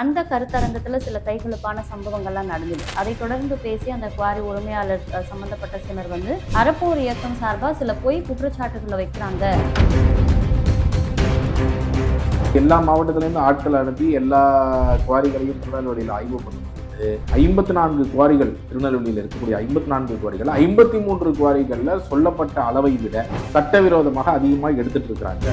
அந்த கருத்தரங்கத்தில் சில கைகலப்பான சம்பவங்கள்லாம் நடந்தது. அதை தொடர்ந்து பேசி அந்த குவாரி உரிமையாளர் சம்பந்தப்பட்ட சிலர் வந்து அறப்போர் இயக்கம் சார்பாக சில பொய் குற்றச்சாட்டுகளை வைக்கிறாங்க. எல்லா மாவட்டத்திலேருந்து ஆட்கள் அனுப்பி எல்லா குவாரிகளையும் திருநெல்வேலியில் ஆய்வு பண்ணும்போது ஐம்பத்தி நான்கு குவாரிகள் திருநெல்வேலியில் இருக்கக்கூடிய ஐம்பத்தி நான்கு குவாரிகள் ஐம்பத்தி மூன்று குவாரிகளில் சொல்லப்பட்ட அளவை விட சட்டவிரோதமாக அதிகமாக எடுத்துட்டு இருக்கிறாங்க.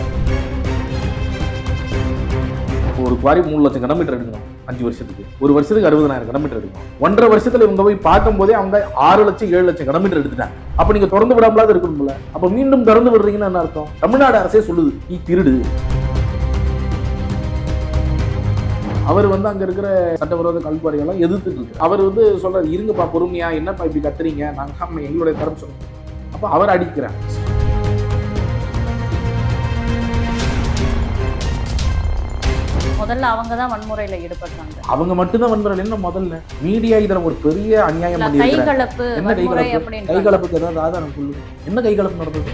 ஒரு குவாரி மூணு லட்சம் கிலோமீட்டர் எடுக்கணும் அஞ்சு வருஷத்துக்கு. ஒரு வருஷத்துக்கு அறுபதனாயிரம் கிலோமீட்டர் எடுக்கணும். ஒன்றரை வருஷத்துல இவங்க போய் பார்க்கும்போதே அவங்க ஆறு லட்சம் ஏழு லட்சம் கிலோமீட்டர் எடுத்துட்டாங்க. அப்ப நீங்க திறந்து விடாமலாவது இருக்கணும்ல. அப்ப மீண்டும் திறந்து விடுறீங்கன்னு என்ன அர்த்தம்? தமிழ்நாடு அரசே சொல்லுது நீ திருடு. அவர் வந்து அங்க இருக்கிற சட்டவிரோத கல்குவாரிகள்லாம் எதிர்த்துட்டு இருக்கு அவர் வந்து சொல்றாரு இருங்கப்பா பொறுமையா என்னப்பா இப்படி கத்துறீங்க? நாங்க எங்களுடைய தரம் சொல்லுவோம் அப்ப அவர் அடிக்கிறார். முதல்ல அவங்க தான் வன்முறையில ஈடுபடுறாங்க. அவங்க மட்டும்தான் வன்முறை என்ன முதல்ல மீடியா இதுல ஒரு பெரிய அநியாயம் பண்ணியிருக்கிறாங்க. கைகலப்பு என்ன கைகலப்பு? அப்படின்னு கைகலப்புக்கு ஏதாவது ஆதாரம் சொல்லு. என்ன கைகலப்பு நடந்தது?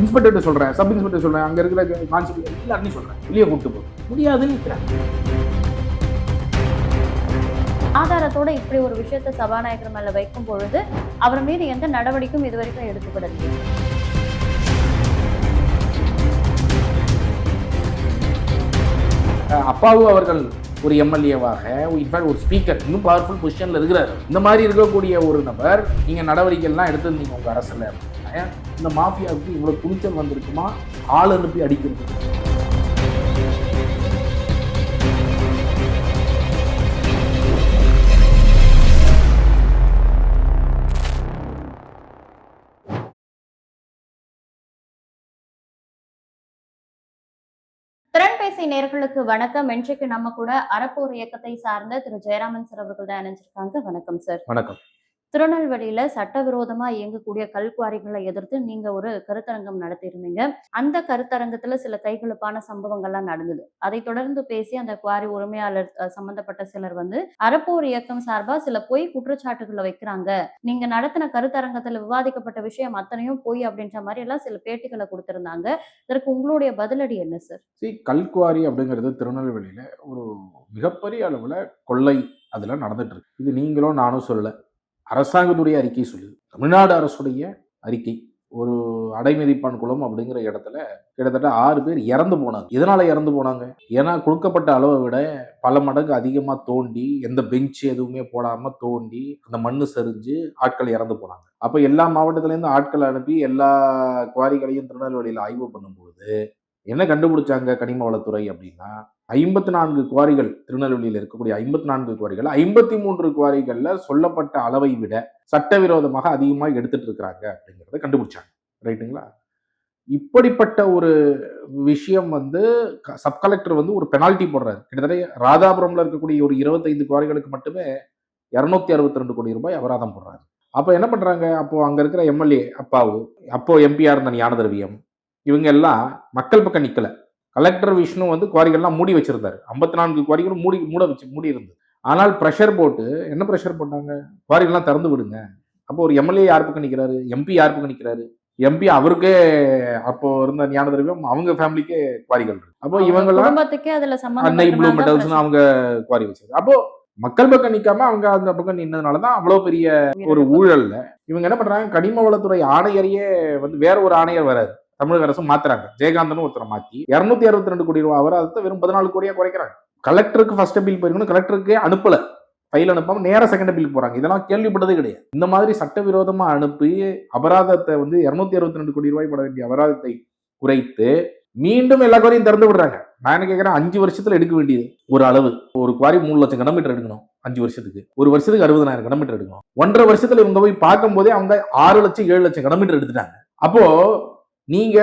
இன்ஸ்பெக்டர் சொல்றேன் சப் இன்ஸ்பெக்டர் சொல்றேன் அங்க இருக்கிற கான்ஸ்டபிள் எல்லாருமே சொல்றேன். வெளியே கூப்பிட்டு போ. முடியாதுன்னு ஆதாரத்தோட இப்படி ஒரு விஷயத்தை சபாநாயகர் மேல வைக்கும் பொழுது அவர் மீது எந்த நடவடிக்கையும் இதுவரைக்கும் எடுக்கப்படவில்லை. அப்பாவு அவர்கள் ஒரு எம்எல்ஏவாக இன்ஃபேக்ட் ஒரு ஸ்பீக்கர் இன்னும் பவர்ஃபுல் பொசிஷனில் இருக்கிறாரு. இந்த மாதிரி இருக்கக்கூடிய ஒரு நபர் நீங்கள் நடவடிக்கைலாம் எடுத்திருந்தீங்க உங்கள் அரசில் இந்த மாஃபியாவுக்கு இவ்வளோ துணிச்சல் வந்திருக்குமா? ஆள் அனுப்பி அடிக்கிறது திறன்பேசி நேர்களுக்கு வணக்கம். இன்றைக்கு நம்ம கூட அறப்போர் இயக்கத்தை சார்ந்த திரு. ஜெயராமன் சார் அவர்கள் தான் இணைஞ்சிருக்காங்க. வணக்கம் சார். வணக்கம். திருநெல்வேலியில சட்டவிரோதமா இயங்கக்கூடிய கல்குவாரிகளை எதிர்த்து நீங்க ஒரு கருத்தரங்கம் நடத்தியிருந்தீங்க. அந்த கருத்தரங்கத்துல சில கைகளுப்பான சம்பவங்கள்லாம் நடந்தது. அதை தொடர்ந்து பேசி அந்த குவாரி உரிமையாளர் சம்பந்தப்பட்ட சிலர் வந்து அறப்போர் இயக்கம் சார்பா சில பொய் குற்றச்சாட்டுகளை வைக்கிறாங்க. நீங்க நடத்தின கருத்தரங்கத்துல விவாதிக்கப்பட்ட விஷயம் அத்தனையும் பொய் அப்படின்ற மாதிரி எல்லாம் சில பேட்டிகளை கொடுத்திருந்தாங்க. இதற்கு உங்களுடைய பதிலடி என்ன சார்? சி கல்குவாரி அப்படிங்கிறது திருநெல்வேலியில ஒரு மிகப்பெரிய அளவுல கொள்ளை அதுல நடந்துட்டு இருக்கு. இது நீங்களும் நானும் சொல்லலை. அரசாங்கத்துடைய அறிக்கை சொல்லுது. தமிழ்நாடு அரசுடைய அறிக்கை. ஒரு அடைமதிப்பான் குளம் அப்படிங்கிற இடத்துல கிட்டத்தட்ட ஆறு பேர் இறந்து போனாங்க. இதனால இறந்து போனாங்க? ஏன்னா கொடுக்கப்பட்ட அளவை விட பல மடங்கு அதிகமாக தோண்டி எந்த பெஞ்ச் எதுவுமே போடாம தோண்டி அந்த மண்ணு சரிஞ்சு ஆட்கள் இறந்து போனாங்க. அப்ப எல்லா மாவட்டத்திலேருந்து ஆட்கள் அனுப்பி எல்லா குவாரிகளையும் திருநெல்வேலியில் ஆய்வு பண்ணும்போது என்ன கண்டுபிடிச்சாங்க கனிம வளத்துறை அப்படின்னா ஐம்பத்தி நான்கு குவாரிகள் திருநெல்வேலியில் இருக்கக்கூடிய ஐம்பத்தி நான்கு குவாரிகள் ஐம்பத்தி மூன்று குவாரிகளில் சொல்லப்பட்ட அளவை விட சட்டவிரோதமாக அதிகமாக எடுத்துட்டு இருக்கிறாங்க அப்படிங்கிறத கண்டுபிடிச்சாங்க. ரைட்டுங்களா? இப்படிப்பட்ட ஒரு விஷயம் வந்து சப் கலெக்டர் வந்து ஒரு பெனால்ட்டி போடுறாரு. கிட்டத்தட்ட ராதாபுரம்ல இருக்கக்கூடிய ஒரு இருபத்தைந்து குவாரிகளுக்கு மட்டுமே இரநூத்தி அறுபத்தி ரெண்டு கோடி ரூபாய் அபராதம் போடுறாரு. அப்போ என்ன பண்ணுறாங்க அப்போ அங்கே இருக்கிற எம்எல்ஏ அப்பாவு அப்போ எம்பியாக இருந்த ஞானதர்வியம் இவங்க எல்லாம் மக்கள் பக்கம் நிற்கலை கலெக்டர் விஷ்ணு வந்து குவாரிகள்லாம் மூடி வச்சிருந்தாரு. ஐம்பத்தி நான்கு குவாரிகளும் மூடி மூட வச்சு மூடி இருந்தது ஆனால் ப்ரெஷர் போட்டு என்ன ப்ரெஷர் போட்டாங்க? குவாரிகள்லாம் திறந்து விடுங்க. அப்போ ஒரு எம்எல்ஏ யார் பக்கம் நிற்கிறாரு எம்பி யார் பக்கம் நிற்கிறாரு எம்பி அவருக்கே அப்போ இருந்த ஞான திரவியம் அவங்க ஃபேமிலிக்கே குவாரிகள் இருக்கு. அப்போ இவங்கெல்லாம் அன்னை ப்ளூ மெட்டல்ஸ் அவங்க குவாரி வச்சது அப்போ மக்கள் பக்கம் நிக்காம அவங்க அந்த பக்கம் நின்னதுனால தான் அவ்வளவு பெரிய ஒரு ஊழல்ல இவங்க என்ன பண்றாங்க? கனிம வளத்துறை ஆணையரையே வந்து வேற ஒரு ஆணையர் வராரு. தமிழக அரசு மாத்துறாங்க. ஜெயகாந்தன் ஒருத்தரை மாத்தி இரநூத்தி அறுபத்தி ரெண்டு கோடி ரூபாய் அதை வெறும் பதினாலு கோடியா குறைக்கிறாங்க. கலெக்டருக்கு ஃபர்ஸ்ட் பில் போயிருக்கணும் கலெக்டருக்கே அனுப்பல. ஃபைல் அனுப்பாம நேர செகண்ட் பில் போறாங்க. இதெல்லாம் கேள்விப்பட்டதே கிடையாது. இந்த மாதிரி சட்டவிரோதமா அனுப்பி அபராதத்தை வந்து இரநூத்தி அறுபத்தி ரெண்டு கோடி ரூபாய் பட வேண்டிய அபராதத்தை குறைத்து மீண்டும் எல்லா குவாரியும் திறந்து விடுறாங்க. நான் என்ன கேட்கறேன் அஞ்சு வருஷத்துல எடுக்க வேண்டியது. ஒரு அளவு. ஒரு குவாரி மூணு லட்சம் கிலோமீட்டர் எடுக்கணும். அஞ்சு வருஷத்துக்கு. ஒரு வருஷத்துக்கு அறுபதனாயிரம் கிலோமீட்டர் எடுக்கணும். ஒன்றரை வருஷத்துல இவங்க போய் பார்க்கும் போதே அவங்க ஆறு லட்சம் ஏழு லட்சம் கிலோமீட்டர் எடுத்துட்டாங்க. அப்போ நீங்க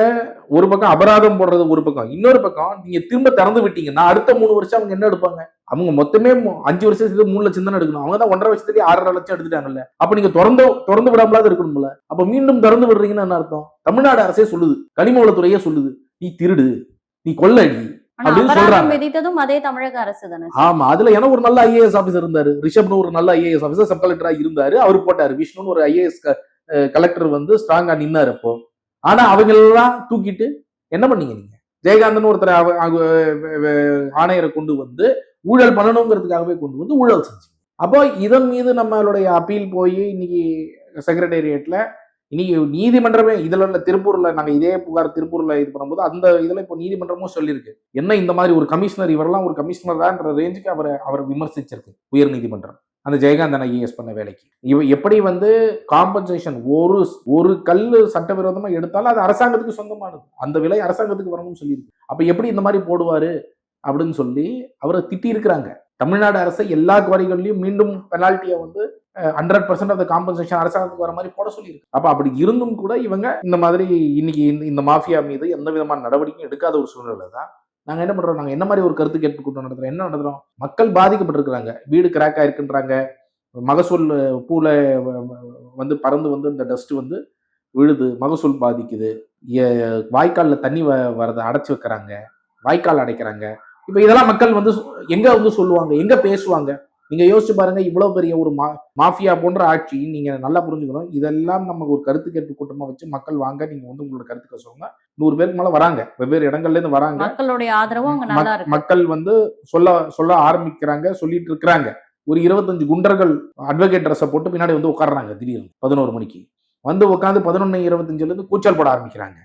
ஒரு பக்கம் அபராதம் போடுறது ஒரு பக்கம் இன்னொரு பக்கம் நீங்க திரும்ப திறந்து விட்டீங்கன்னா அடுத்த மூணு வருஷம் அவங்க என்ன எடுப்பாங்க? அவங்க மொத்தமே அஞ்சு வருஷத்துக்கு மூணு லட்சம் தானே எடுக்கணும். அவங்க தான் ஒன்றரை வருஷத்துலயே ஆறரை லட்சம் எடுத்துட்டாங்கல்ல. அப்ப நீங்க திறந்து திறந்து விடாமலாவது இருக்கணும்ல. அப்ப மீண்டும் திறந்து விடுறீங்கன்னு என்ன அர்த்தம்? தமிழ்நாடு அரசே சொல்லுது கனிம வளத்துறையே சொல்லுது நீ திருடு நீ கொள்ளடி. விதித்ததும் அதே தமிழக அரசு தானே? ஆமா அதுல எனக்கு ஒரு நல்ல ஐஏஎஸ் ஆபீசர் இருந்தாரு. ரிஷப்னு ஒரு நல்ல ஐஏஎஸ் ஆபீசர் சப் கலெக்டரா இருந்தாரு. அவர் போட்டாரு. விஷ்ணுன்னு ஒரு ஐஏஎஸ் கலெக்டர் வந்து ஸ்ட்ராங்கா நின்னாரு அப்போ. ஆனா அவங்களெல்லாம் தூக்கிட்டு என்ன பண்ணீங்க நீங்க? ஜெயகாந்தன் ஒருத்தர் ஆணையரை கொண்டு வந்து ஊழல் பண்ணணுங்கிறதுக்காகவே கொண்டு வந்து ஊழல் செஞ்சு அப்போ இதன் மீது நம்மளுடைய அப்பீல் போய் இன்னைக்கு செக்ரட்டேரியட்ல இன்னைக்கு நீதிமன்றமே இதுல உள்ள திருப்பூர்ல நாங்க இதே புகார் திருப்பூர்ல இது பண்ணும்போது அந்த இதுல இப்போ நீதிமன்றமும் சொல்லியிருக்கு. என்ன இந்த மாதிரி ஒரு கமிஷனர் இவரெல்லாம் ஒரு கமிஷனர் தான்ன்ற ரேஞ்சுக்கு அவரை அவர் விமர்சிச்சிருக்கு உயர் நீதிமன்றம் அந்த ஜெயகாந்தன் ஐஏஎஸ் பண்ண வேலைக்கு. இவ எப்படி வந்து காம்பன்சேஷன் ஒரு ஒரு கல் சட்டவிரோதமா எடுத்தாலும் அது அரசாங்கத்துக்கு சொந்தமானது. அந்த விலை அரசாங்கத்துக்கு வரணும்னு சொல்லியிருக்கு. அப்ப எப்படி இந்த மாதிரி போடுவாரு அப்படின்னு சொல்லி அவரை திட்டி இருக்கிறாங்க தமிழ்நாடு அரசை எல்லா குவாரிகள்லையும் மீண்டும் பெனால்ட்டியை வந்து ஹண்ட்ரட் பர்சன்ட் அந்த காம்பன்சேஷன் அரசாங்கத்துக்கு வர மாதிரி போட சொல்லியிருக்கு. அப்ப அப்படி இருந்தும் கூட இவங்க இந்த மாதிரி இன்னைக்கு இந்த- இந்த மாஃபியா மீது எந்த விதமான நடவடிக்கையும் எடுக்காத ஒரு சூழ்நிலை தான் நாங்க என்ன பண்றோம்? நாங்க என்ன மாதிரி ஒரு கருத்து கேட்பு கூட்டம் நடத்துறோம்? என்ன நடத்துறோம்? மக்கள் பாதிக்கப்பட்டிருக்கிறாங்க. வீடு கிராக் ஆயிருக்குன்றாங்க. மகசூல் பூல வந்து பறந்து வந்து இந்த டஸ்ட் வந்து விழுது. மகசூல் பாதிக்குது. வாய்க்காலில் தண்ணி வ வரதை அடைச்சி வைக்கிறாங்க. வாய்க்கால் அடைக்கிறாங்க. இப்போ இதெல்லாம் மக்கள் வந்து எங்கே எங்க வந்து சொல்லுவாங்க? எங்க பேசுவாங்க? நீங்க யோசிச்சு பாருங்க இவ்வளவு பெரிய ஒரு மா மாஃபியா போன்ற ஆட்சி நீங்க நல்லா புரிஞ்சுக்கணும். இதெல்லாம் நம்ம ஒரு கருத்து கேட்பு கூட்டமா வச்சு மக்கள் வாங்க நீங்க வந்து உங்களோட கருத்துக்கள் சொல்லுங்க. நூறு பேருக்கு மேல வராங்க. வெவ்வேறு இடங்கள்ல இருந்து வராங்க. மக்களுடைய ஆதரவும் மக்கள் வந்து சொல்ல சொல்ல ஆரம்பிக்கிறாங்க சொல்லிட்டு இருக்கிறாங்க. ஒரு இருபத்தஞ்சு குண்டர்கள் அட்வொகேட் ட்ரெஸ்ஸை போட்டு பின்னாடி வந்து உட்கார்றாங்க திடீர்னு பதினோரு மணிக்கு. வந்து உட்காந்து பதினொன்னு இருபத்தஞ்சுல இருந்து கூச்சல் போட ஆரம்பிக்கிறாங்க.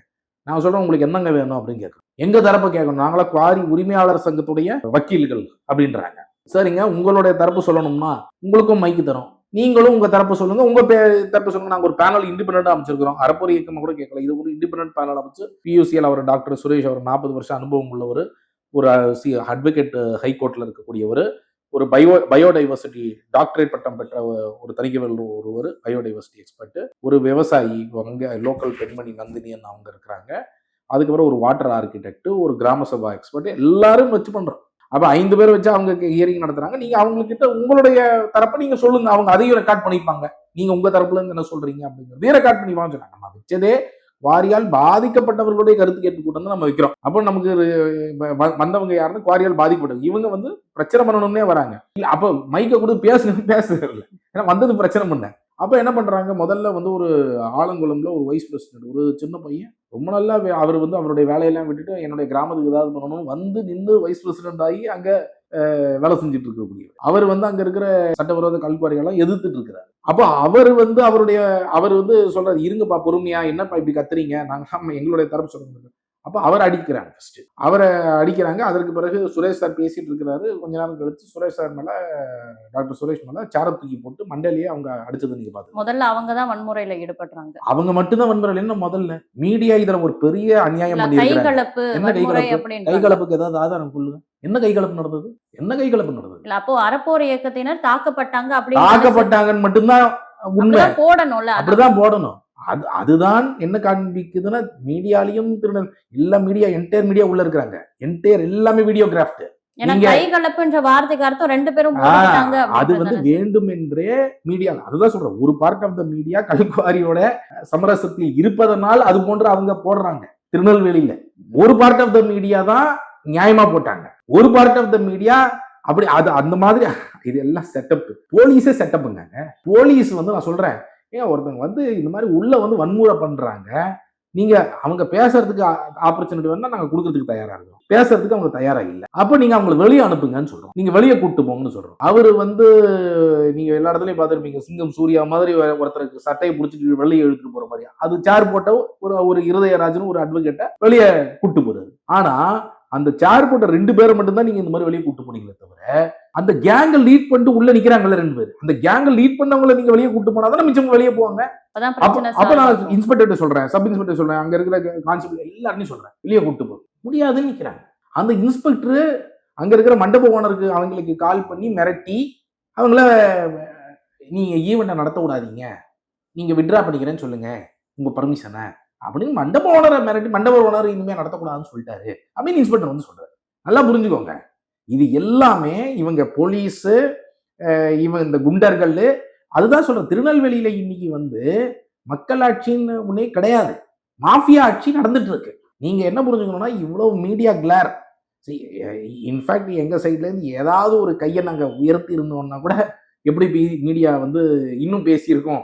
நான் சொல்றேன் உங்களுக்கு என்னங்க வேணும்? அப்படின்னு கேட்கறோம். எங்க தரப்பு கேட்கணும்? நாங்களா குவாரி உரிமையாளர் சங்கத்துடைய வக்கீல்கள் அப்படின்றாங்க. சரிங்க உங்களுடைய தரப்பு சொல்லணும்னா உங்களுக்கும் மைக்கு தரும். நீங்களும் உங்க தரப்பு சொல்லுங்க உங்க பே- தரப்பு சொல்லுங்க. நாங்க ஒரு பேனல் இண்டிபெண்டா அமைச்சிருக்கிறோம். அறப்பொரு இயக்கமா கூட கேட்கல. இது ஒரு இண்டிபெண்ட் பேனல் அமைச்சு பியூசிஎல் அவர் டாக்டர் சுரேஷ் அவர் நாற்பது வருஷம் அனுபவம் உள்ளவர் ஒரு சி அட்வொகேட் ஹைகோர்ட்ல இருக்கக்கூடியவர் ஒரு பயோ பயோடைவர்சிட்டி டாக்டரேட் பட்டம் பெற்ற ஒரு தணிக்கைவல் ஒருவர் பயோடைவர்சிட்டி எக்ஸ்பர்ட் ஒரு விவசாயி அங்க லோக்கல் பெண்மணி நந்தினியன் அவங்க இருக்கிறாங்க. அதுக்கப்புறம் ஒரு வாட்டர் ஆர்கிடெக்ட் ஒரு கிராம சபா எக்ஸ்பர்ட் எல்லாரும் வச்சு பண்றோம். அப்ப ஐந்து பேர் வச்சு அவங்க ஹியரிங் நடத்துறாங்க. நீங்க அவங்க கிட்ட உங்களுடைய தரப்பை நீங்க சொல்லுங்க. அவங்க அதையும் ரெக்கார்ட் பண்ணிப்பாங்க. நீங்க உங்க தரப்புல இருந்து என்ன சொல்றீங்க அப்படிங்கிறதையும் ரெக்கார்ட் பண்ணிப்பாங்க சொன்னாங்க. நம்ம வச்சதே குவாரியால் பாதிக்கப்பட்டவர்களுடைய கருத்து கேட்டு கூட்டம் நம்ம வைக்கிறோம். அப்போ நமக்கு வ- வ- வந்தவங்க யாருன்னு குவாரியால் பாதிக்கப்பட்டது. இவங்க வந்து பிரச்சனை பண்ணணும்னே வராங்க. இல்ல அப்போ மைக்க கொடுத்து பேசுங்க பேசுறது இல்லை ஏன்னா வந்தது பிரச்சனை பண்ண. அப்போ என்ன பண்ணுறாங்க முதல்ல வந்து ஒரு ஆலங்குளம்ல ஒரு வைஸ் பிரசிடென்ட் ஒரு சின்ன பையன். ரொம்ப நல்லா அவர் வந்து அவருடைய வேலையெல்லாம் விட்டுட்டு என்னுடைய கிராமத்துக்கு ஏதாவது பண்ணணும். வந்து நின்று வைஸ் பிரசிடென்ட் ஆகி அங்கே வேலை செஞ்சுட்டு இருக்கக்கூடிய அவர் வந்து அங்கே இருக்கிற சட்டவிரோத கல்குவாரிகள்லாம் எதிர்த்துட்டு இருக்கிறார். அப்போ அவர் வந்து அவருடைய அவர் வந்து சொல்றாரு இருங்கப்பா பொறுமையா. என்னப்பா இப்படி கத்துறீங்க? நாங்கள் எங்களுடைய தரப்பு சொல்லுங்க அப்போ அவர் அடிக்கிறாங்க ஃபர்ஸ்ட் அவரை அடிக்கிறாங்க. அதற்கு பிறகு சுரேஷ் சார் பேசிட்டு இருக்கிறாரு. கொஞ்ச நேரம் கழிச்சு சுரேஷ் சார் மேல டாக்டர் சுரேஷ் மேல சேர தூக்கி போட்டு மண்டையிலேயே அவங்க அடிச்சது நீங்க பாத்து முதல்ல அவங்க தான் வன்முறையில ஈடுபடுறாங்க. அவங்க மட்டும்தான் வன்முறை என்ன முதல்ல மீடியா இதுல ஒரு பெரிய அநியாயம் கைகலப்பு என்ன கைகலப்பு? கைகலப்புக்கு ஏதாவது ஆதாரம் சொல்லுங்க என்ன கைகலப்பு நடந்தது? என்ன கைகலப்பு நடந்தது? இல்ல அப்போ அறப்போர் இயக்கத்தினர் தாக்கப்பட்டாங்க அப்படின்னு தாக்கப்பட்டாங்கன்னு மட்டும்தான் உண்மை. போடணும்ல. அப்படிதான் போடணும். அது அதுதான் என்ன காண்பிக்குதுன்னா மீடியாலையும் திருநெல் எல்லா மீடியா என்டையர் மீடியா உள்ள இருக்கிறாங்க. என்டையர் எல்லாமே வீடியோ கிராஃப்ட் அது வந்து அப்படின்றதானே. வேண்டுமென்றே மீடியா அதுதான் சொல்றேன். ஒரு பார்ட் ஆஃப் த மீடியா கல்குவாரியோட சமரசத்தில் இருப்பதனால் அது போன்று அவங்க போடுறாங்க. திருநெல்வேலியில. ஒரு பார்ட் ஆஃப் த மீடியா தான் நியாயமா போட்டாங்க. ஒரு பார்ட் ஆஃப் த மீடியா அப்படி அது அந்த மாதிரி இது எல்லாம் செட்டப் போலீஸே செட்டப்புங்க போலீஸ் வந்து நான் சொல்றேன் ஏன் ஒருத்தவங்க வந்து இந்த மாதிரி உள்ள வந்து வன்முறை பண்றாங்க? நீங்க அவங்க பேசுறதுக்கு ஆப்பர்ச்சுனிட்டி வந்தால் நாங்க கொடுக்கறதுக்கு தயாரா இருக்கோம். பேசுறதுக்கு அவங்க தயாரா இல்லை. அப்ப நீங்க அவங்களை வெளியே அனுப்புங்கன்னு சொல்றோம். நீங்க வெளியே கூட்டு போங்கன்னு சொல்றோம். அவரு வந்து நீங்க எல்லா இடத்துலயும் பார்த்துருப்பீங்க. சிங்கம் சூர்யா மாதிரி ஒருத்தருக்கு சட்டையை பிடிச்சிட்டு வெளியே இழுத்துட்டு போற மாதிரி. அது சேர் போட்ட ஒரு ஒரு இருதயராஜன் ஒரு அட்வொகேட்டை வெளியே கூட்டு போறாரு. ஆனா அந்த சேர் போட்ட ரெண்டு பேரை மட்டும்தான் நீங்க இந்த மாதிரி வெளியே கூட்டு போனீங்களே தவிர அந்த கேங்க லீட் பண்ணிட்டு உள்ள நிக்கிறாங்கல்ல ரெண்டு பேர் அந்த கேங்க லீட் பண்ணவங்களை நீங்க வெளியே கூட்டு போனா தானே மிச்சம் வெளியே போவாங்க? அப்ப நான். இன்ஸ்பெக்டர் சொல்றேன் சப் இன்ஸ்பெக்டர் சொல்றேன் அங்க இருக்கிற கான்ஸ்டபிள் எல்லாருமே சொல்றேன் வெளியே கூட்டு போ. முடியாதுன்னு நிக்கிறாங்க. அந்த இன்ஸ்பெக்டர் அங்க இருக்கிற மண்டப ஓனருக்கு அவங்களுக்கு கால் பண்ணி மிரட்டி அவங்கள நீங்க ஈவெண்ட்டை நடத்த விடாதீங்க. நீங்க விட்ரா பண்ணிக்கிறேன்னு சொல்லுங்க. உங்க பர்மிஷனை அப்படின்னு மண்டப ஓனரை மிரட்டி மண்டப ஓனர் இனிமே நடத்தக்கூடாதுன்னு சொல்லிட்டாரு அப்படின்னு இன்ஸ்பெக்டர் வந்து சொல்றாரு. நல்லா புரிஞ்சுக்கோங்க. இது எல்லாமே இவங்க போலீஸு இவன் இந்த குண்டர்கள் அதுதான் சொல்றேன். திருநெல்வேலியில இன்னைக்கு வந்து மக்களாட்சின்னு ஒன்னே கிடையாது. மாஃபியா ஆட்சி நடந்துட்டு இருக்கு நீங்க என்ன புரிஞ்சுக்கணும்னா இவ்வளவு மீடியா கிளார். இன்ஃபேக்ட் எங்க சைட்லேருந்து ஏதாவது ஒரு கையை நாங்கள் உயர்த்தி இருந்தோம்னா கூட எப்படி மீடியா வந்து இன்னும் பேசியிருக்கோம்?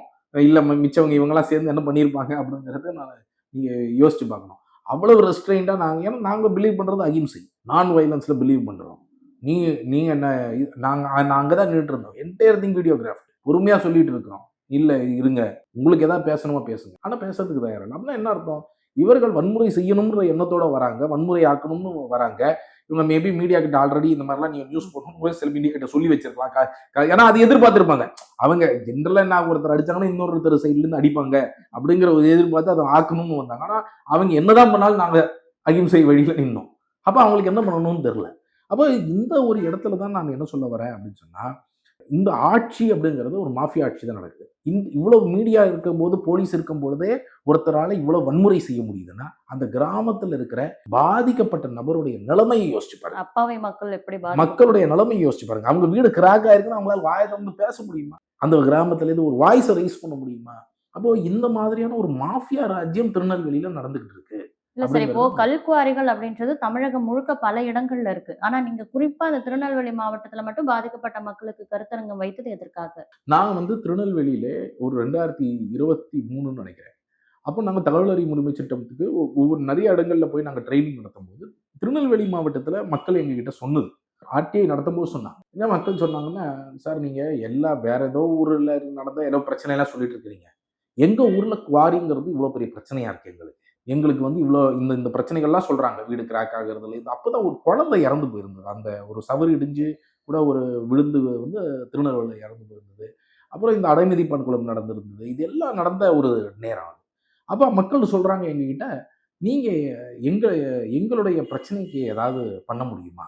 இல்லை மிச்சவங்க இவங்கெல்லாம் சேர்ந்து என்ன பண்ணியிருப்பாங்க அப்படிங்கிறத நான் நீங்கள் யோசிச்சு பார்க்கணும். அவ்வளவு ரெஸ்ட்ரெயின்டாக நாங்கள் ஏன்னா நாங்கள் பிலீவ் பண்ணுறது அகிம்சை. நான் வைலன்ஸில் பிலீவ் பண்ணுறோம் நீ நீ என்ன இது- நாங்கள் நாங்க தான் நின்றுட்டு இருந்தோம். என்டையர் திங் வீடியோகிராஃப் பொறுமையாக சொல்லிட்டு இருக்கிறோம். இல்லை இருங்க. உங்களுக்கு எதாவது பேசணுமா பேசுங்க. ஆனால் பேசுறதுக்கு தயாரா? அப்படின்னா என்ன அர்த்தம்? இவர்கள் வன்முறை செய்யணும்ன்ற எண்ணத்தோட வராங்க வன்முறை ஆக்கணும்னு வராங்க. இவங்க மேபி மீடியா கிட்ட ஆல்ரெடி இந்த மாதிரிலாம் நீங்கள் நியூஸ் போடணும் சில மீடியா கிட்ட சொல்லி வச்சிருக்கலாம். ஏன்னா அது எதிர்பார்த்துருப்பாங்க. அவங்க ஜென்ரலாக என்ன ஒருத்தர் அடிச்சாங்கன்னா இன்னொருத்தர் சைட்லேருந்து அடிப்பாங்க. அப்படிங்கிற ஒரு எதிர்பார்த்து அதை ஆக்கணும்னு வந்தாங்க. ஆனால் அவங்க என்னதான் பண்ணாலும் நாங்கள் அகிம்சை வழியில் நின்னோம். அப்போ அவங்களுக்கு என்ன பண்ணணும்னு தெரில அப்போ இந்த ஒரு இடத்துல தான் நான் என்ன சொல்ல வரேன் அப்படின்னு சொன்னா இந்த ஆட்சி அப்படிங்கிறது ஒரு மாஃபியா ஆட்சி தான் நடக்குது. இந்த இவ்வளவு மீடியா இருக்கும் போது போலீஸ் இருக்கும் பொழுதே ஒருத்தரால இவ்வளவு வன்முறை செய்ய முடியுதுன்னா அந்த கிராமத்துல இருக்கிற பாதிக்கப்பட்ட நபருடைய நிலைமையை யோசிச்சு பாருங்க. அப்பாவி மக்கள் எப்படி மக்களுடைய நிலைமையை யோசிச்சு பாருங்க. அவங்க வீடு கிராக் ஆயிருக்குன்னு அவங்களால வாயை திறந்து பேச முடியுமா? அந்த கிராமத்துல இருந்து ஒரு வாய்ஸை ரைஸ் பண்ண முடியுமா? அப்போ இந்த மாதிரியான ஒரு மாஃபியா ராஜ்யம் திருநெல்வேலியில நடந்துகிட்டு இருக்கு. இல்ல சார் இப்போ கல்குவாரிகள் அப்படின்றது தமிழகம் முழுக்க பல இடங்கள்ல இருக்கு. ஆனா நீங்க குறிப்பா அந்த திருநெல்வேலி மாவட்டத்துல மட்டும் பாதிக்கப்பட்ட மக்களுக்கு கருத்தரங்கம் வைத்தது எதற்காக? நான் வந்து திருநெல்வேலியில ஒரு ரெண்டாயிரத்தி இருபத்தி மூணுன்னு நினைக்கிறேன். அப்போ நாங்கள் தகவல் அறியும் உரிமை சட்டத்துக்கு ஒவ்வொரு நிறைய இடங்கள்ல போய் நாங்கள் ட்ரைனிங் நடத்தும் போது திருநெல்வேலி மாவட்டத்தில் மக்கள் எங்ககிட்ட சொன்னது. ஆர்டிஐ நடத்தும் போது சொன்னாங்க. என்ன மக்கள் சொன்னாங்கன்னா சார் நீங்க எல்லா வேற ஏதோ ஊர்ல நடந்த ஏதோ பிரச்சனை எல்லாம் சொல்லிட்டு இருக்கிறீங்க. எங்க ஊர்ல குவாரிங்கிறது இவ்வளோ பெரிய பிரச்சனையா இருக்கு எங்களுக்கு? எங்களுக்கு வந்து இவ்வளோ இந்த இந்த பிரச்சனைகள்லாம் சொல்கிறாங்க வீடு கிராக் ஆகுறதுல அப்போ தான் ஒரு குழந்தை இறந்து போயிருந்தது. அந்த ஒரு சவறு இடிஞ்சு கூட ஒரு விழுந்து வந்து திருநெல்வேலியில் இறந்து போயிருந்தது. அப்புறம் இந்த அடைமதி பண்குளம் நடந்திருந்தது. இது எல்லாம் நடந்த ஒரு நேரம் அது. அப்போ மக்கள் சொல்கிறாங்க எங்ககிட்ட நீங்கள் எங்கள் எங்களுடைய பிரச்சனைக்கு ஏதாவது பண்ண முடியுமா?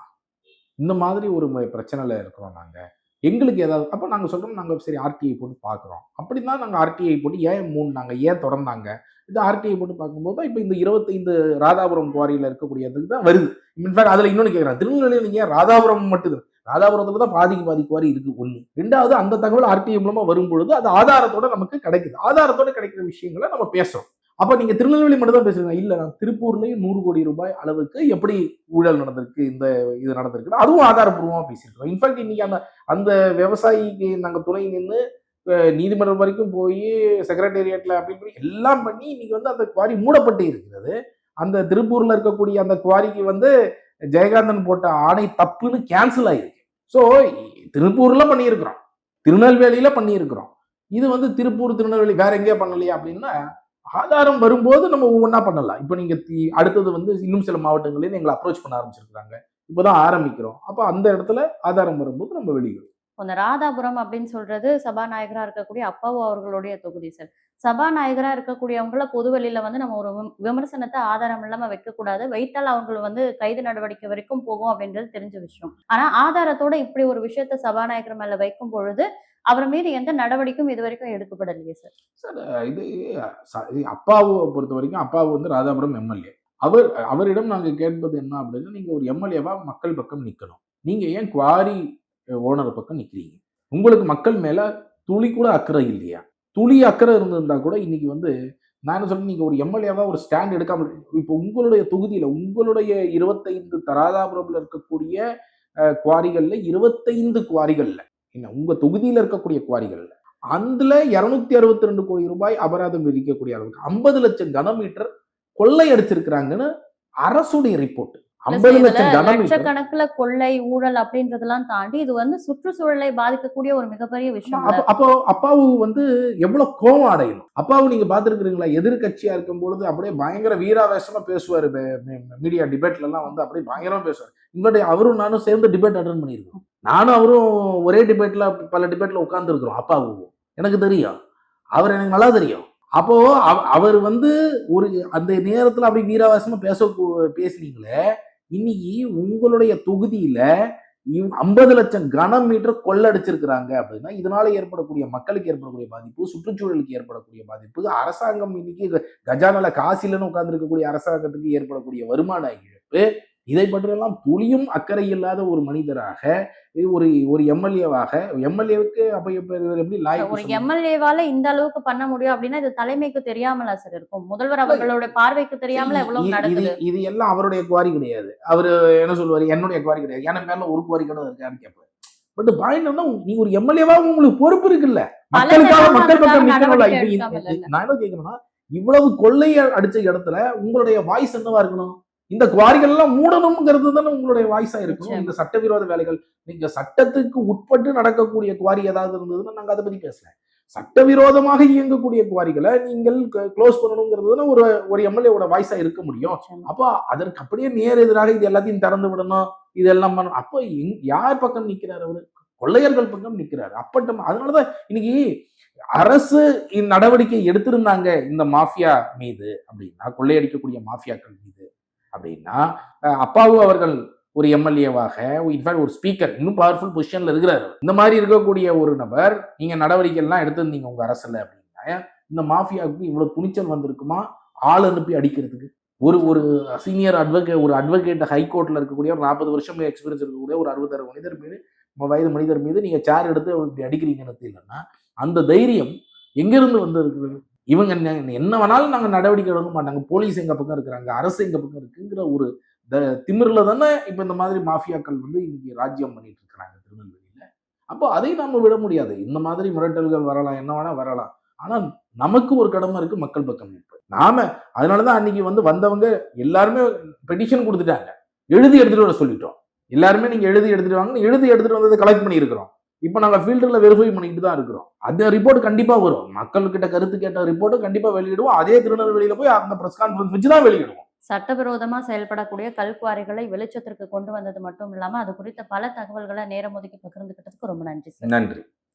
இந்த மாதிரி ஒரு பிரச்சனையில் இருக்கிறோம் நாங்கள் எங்களுக்கு ஏதாவது அப்போ நாங்கள் சொல்கிறோம் நாங்கள் சரி ஆர்டிஐ போட்டு பார்க்குறோம் அப்படின்னு தான் நாங்கள் ஆர்டிஐ போட்டு ஏன் மூணு நாங்கள் ஏன் திறந்தாங்க இது ஆர்டிஐ போட்டு பார்க்கும்போது தான் இப்போ இந்த இருபத்தைந்து ராதாபுரம் குவாரியில் இருக்கக்கூடியதுக்கு தான் வருது. இன்ஃபேக்ட் அதில் இன்னொன்று கேட்குறேன் திருநெல்வேலியில் ஏன் ராதாபுரம் மட்டும் ராதாபுரத்தில் தான் பாதிக்கு பாதி குவாரி இருக்கு ஒன்று ரெண்டாவது அந்த தகவல் ஆர்டிஐ மூலமாக வரும் பொழுது அது ஆதாரத்தோட நமக்கு கிடைக்குது. ஆதாரத்தோட கிடைக்கிற விஷயங்களை நம்ம பேசுறோம். அப்ப நீங்க திருநெல்வேலி மட்டும் தான் பேசுறீங்க. இல்ல நான் திருப்பூர்லயும் நூறு கோடி ரூபாய் அளவுக்கு எப்படி ஊழல் நடந்திருக்கு இந்த இது நடந்திருக்கு அதுவும் ஆதாரப்பூர்வமா பேசியிருக்கோம் இன்ஃபேக்ட் இன்னைக்கு அந்த அந்த விவசாயிக்கு நாங்க துணை நின்று நீதிமன்றம் வரைக்கும் போய் செக்ரட்டேரியட்ல அப்படி பண்ணி எல்லாம் பண்ணி இன்னைக்கு வந்து அந்த குவாரி மூடப்பட்டு இருக்கிறது. அந்த திருப்பூர்ல இருக்கக்கூடிய அந்த குவாரிக்கு வந்து ஜெயகாந்தன் போட்ட ஆணை தப்புன்னு கேன்சல் ஆயிருக்கு. ஸோ திருப்பூர்ல பண்ணியிருக்கிறோம். திருநெல்வேலியில பண்ணியிருக்கிறோம். இது வந்து திருப்பூர் திருநெல்வேலி வேற எங்கேயா பண்ணலையா அப்படின்னா ஆதாரம் வரும்போது நம்ம ஒவ்வொன்றா பண்ணலாம். இப்போ நீங்கள் அடுத்தது வந்து இன்னும் சில மாவட்டங்களில் எங்களை அப்ரோச் பண்ண ஆரம்பிச்சிருக்கிறாங்க இப்போதான் ஆரம்பிக்கிறோம். அப்போ அந்த இடத்துல ஆதாரம் வரும்போது நம்ம வெளியிடுவோம் அந்த ராதாபுரம் அப்படின்னு சொல்றது சபாநாயகராக இருக்கக்கூடிய அப்பாவு அவர்களுடைய தொகுதி சார். சபாநாயகராக இருக்கக்கூடியவங்கள பொதுவெளியில வந்து நம்ம ஒரு விமர்சனத்தை ஆதாரம் இல்லாம வைக்கக்கூடாது. வைத்தால் அவங்களை வந்து கைது நடவடிக்கை வரைக்கும் போகும் அப்படின்றது தெரிஞ்ச விஷயம். ஆனா ஆதாரத்தோட இப்படி ஒரு விஷயத்த சபாநாயகர் மேல வைக்கும் பொழுது அவர் மீது எந்த நடவடிக்கையும் இது வரைக்கும் எடுக்கப்படலையே சார். சார் இது அப்பாவை பொறுத்த வரைக்கும் அப்பாவு வந்து ராதாபுரம் எம்எல்ஏ அவர் அவரிடம் நாங்கள் கேட்பது என்ன அப்படின்னா நீங்கள் ஒரு எம்எல்ஏவா மக்கள் பக்கம் நிற்கணும் நீங்கள் ஏன் குவாரி ஓனர் பக்கம் நிற்கிறீங்க உங்களுக்கு மக்கள் மேலே துளி கூட அக்கறை இல்லையா? துளி அக்கறை இருந்திருந்தா கூட இன்னைக்கு வந்து நான் என்ன சொல்றேன் நீங்கள் ஒரு எம்எல்ஏவா ஒரு ஸ்டாண்ட் எடுக்காமல் இப்போ உங்களுடைய தொகுதியில் உங்களுடைய இருபத்தைந்து தராதாபுரம்ல இருக்கக்கூடிய குவாரிகளில் இருபத்தைந்து குவாரிகளில் என்ன உங்க தொகுதியில இருக்கக்கூடிய குவாரிகள்ல அதுல இருநூத்தி அறுபத்தி ரெண்டு கோடி ரூபாய் அபராதம் விதிக்கக்கூடிய அளவுக்கு ஐம்பது லட்சம் கனமீட்டர் கொள்ளையடிச்சிருக்கிறாங்கன்னு அரசுடைய ரிப்போர்ட் ஐம்பது லட்சம் கனமீட்டர் லட்சக்கணக்குல கொள்ளை ஊழல் அப்படின்றதெல்லாம் தாண்டி இது வந்து சுற்றுச்சூழலை பாதிக்கக்கூடிய ஒரு மிகப்பெரிய விஷயம் அப்ப- அப்போ அப்பாவு வந்து எவ்வளவு கோவம் அடையணும்? அப்பாவு நீங்க பாத்துருக்கீங்களா எதிர்கட்சியா இருக்கும் பொழுது அப்படியே பயங்கர வீராவேசமா பேசுவாரு மீடியா டிபேட்ல எல்லாம் வந்து அப்படியே பயங்கரமா பேசுவார். இவருடைய அவரும் நானும் சேர்ந்து டிபேட் அட்டன் பண்ணியிருக்கோம். நானும் அவரும் ஒரே டிபேட்டில் பல டிபேட்டில் உட்காந்துருக்குறோம் அப்பாவும். எனக்கு தெரியும். அவர் எனக்கு நல்லா தெரியும். அப்போ அவ- அவர் வந்து ஒரு அந்த நேரத்தில் அப்படி வீராவாசமாக பேச பேசுனீங்களே இன்னைக்கு உங்களுடைய தொகுதியில ஐம்பது லட்சம் கன மீட்டர் கொள்ளடிச்சிருக்கிறாங்க அப்படின்னா இதனால ஏற்படக்கூடிய மக்களுக்கு ஏற்படக்கூடிய பாதிப்பு சுற்றுச்சூழலுக்கு ஏற்படக்கூடிய பாதிப்பு அரசாங்கம் இன்னைக்கு கஜானால காசு இல்லைன்னு உட்கார்ந்து அரசாங்கத்துக்கு ஏற்படக்கூடிய வருமான இழப்பு இதை பற்றியெல்லாம் துளியும் அக்கறை இல்லாத ஒரு மனிதராக ஒரு ஒரு எம்எல்ஏவாக எம்எல்ஏவுக்கு அப்ப எப்படி ஒரு எம்எல்ஏவால இந்த அளவுக்கு பண்ண முடியும் அப்படின்னா இது தலைமைக்கு தெரியாமலா சார் இருக்கும்? முதல்வர் அவர்களோட பார்வைக்கு தெரியாமல எவ்வளவு நடக்குது? இது எல்லாம் அவருடைய குவாரி கிடையாது. அவரு என்ன சொல்லுவாரு? என்னுடைய குவாரி கிடையாது. என் மேல ஒரு குவாரி கூட இருக்கான்னு கேட்பாரு. பட் பாயிண்ட் என்ன நீ ஒரு எம்எல்ஏவா உங்களுக்கு பொறுப்பு இருக்குல்ல? மக்களுக்காக மக்கள் பக்கம் நிக்கணும்ல. நான் என்ன கேட்கணும்னா இவ்வளவு கொள்ளைய அடிச்ச இடத்துல உங்களுடைய வாய்ஸ் என்னவா இருக்கணும்? இந்த குவாரிகள் எல்லாம் மூடணுங்கிறது தானே உங்களுடைய வாய்ஸா நிச்சயம். இந்த சட்டவிரோத வேலைகள் நீங்க சட்டத்துக்கு உட்பட்டு நடக்கக்கூடிய குவாரி ஏதாவது இருந்ததுன்னா நாங்க அதை பத்தி பேசல. சட்டவிரோதமாக இயங்கக்கூடிய குவாரிகளை நீங்கள் க்ளோஸ் பண்ணணுங்கிறது ஒரு ஒரு எம்எல்ஏவோட வாய்ஸா இருக்க முடியும். அப்போ அதற்கு அப்படியே நேர் எதிராக இது எல்லாத்தையும் திறந்து விடணும் இதெல்லாம் பண்ணணும். அப்போ யார் பக்கம் நிக்கிறார் அவரு? கொள்ளையர்கள் பக்கம் நிக்கிறாரு. அப்பட்டம் அதனாலதான் இன்னைக்கு அரசு நடவடிக்கை எடுத்திருந்தாங்க இந்த மாஃபியா மீது அப்படின்னா கொள்ளையடிக்கக்கூடிய மாஃபியாக்கள் மீது. அப்படின்னா அப்பாவு அவர்கள் ஒரு எம்எல்ஏவாக இன்ஃபேக்ட் ஒரு ஸ்பீக்கர் இன்னும் பவர்ஃபுல் பொசிஷன்ல இருக்கிறாரு இந்த மாதிரி இருக்கக்கூடிய ஒரு நபர் நீங்க நடவடிக்கைலாம் எடுத்திருந்தீங்க உங்க அரசுல அப்படின்னா இந்த மாஃபியாவுக்கு இவ்வளவு துணிச்சல் வந்திருக்குமா? ஆள் அனுப்பி அடிக்கிறதுக்கு. ஒரு ஒரு சீனியர் அட்வொகேட் ஒரு அட்வொகேட் ஹைகோர்ட்ல இருக்கக்கூடிய ஒரு நாற்பது வருஷம் எக்ஸ்பீரியன்ஸ் இருக்கக்கூடிய ஒரு அறுபத்தாறு மனிதர் மீது வயது மனிதர் மீது நீங்க சேர் எடுத்து இப்படி அடிக்கிறீங்கன்னு இல்லைன்னா அந்த தைரியம் எங்கிருந்து வந்திருக்கிறது இவங்க என்ன- என்ன வேணாலும் நாங்கள் நடவடிக்கை எடுக்க மாட்டாங்க. போலீஸ் எங்கள் பக்கம் இருக்கிறாங்க அரசு எங்கள் பக்கம் இருக்குங்கிற ஒரு த- திமிரில் தானே இப்போ இந்த மாதிரி மாஃபியாக்கள் வந்து இன்னைக்கு ராஜ்யம் பண்ணிட்டு இருக்கிறாங்க திருநெல்வேலியில். அப்போ அதை நம்ம விட முடியாது. இந்த மாதிரி மிரட்டல்கள் வரலாம் என்ன வேணால் வரலாம். ஆனால் நமக்கு ஒரு கடமை இருக்குது மக்கள் பக்கம் நிற்பது நாம அதனாலதான் அன்னைக்கு வந்து வந்தவங்க எல்லாருமே பெட்டிஷன் கொடுத்துட்டாங்க. எழுதி எடுத்துகிட்டு வர சொல்லிட்டோம். எல்லாருமே நீங்கள் எழுதி எடுத்துட்டு வாங்க எழுதி எடுத்துகிட்டு வந்ததை கலெக்ட் பண்ணியிருக்கிறோம். இப்போ நாங்க ஃபீல்டில் வெரிஃபை பண்ணிட்டு தான் இருக்கிறோம். அந்த ரிப்போர்ட் கண்டிப்பா வரும். மக்கள்கிட்ட கருத்து கேட்ட ரிப்போர்ட்டும் கண்டிப்பா வெளியிடுவோம். அதே திருநெல்வேலியில போய் அந்த பிரஸ் கான்ஃபரன்ஸ் வச்சு தான் வெளியிடுவோம். சட்டவிரோதமா செயல்படக்கூடிய கல்குவாரிகளை வெளிச்சத்திற்கு கொண்டு வந்தது மட்டும் இல்லாம அது குறித்த பல தகவல்களை நேரம் ஒதுக்கி பகிர்ந்துகிட்டதுக்கு ரொம்ப நன்றி சார். நன்றி.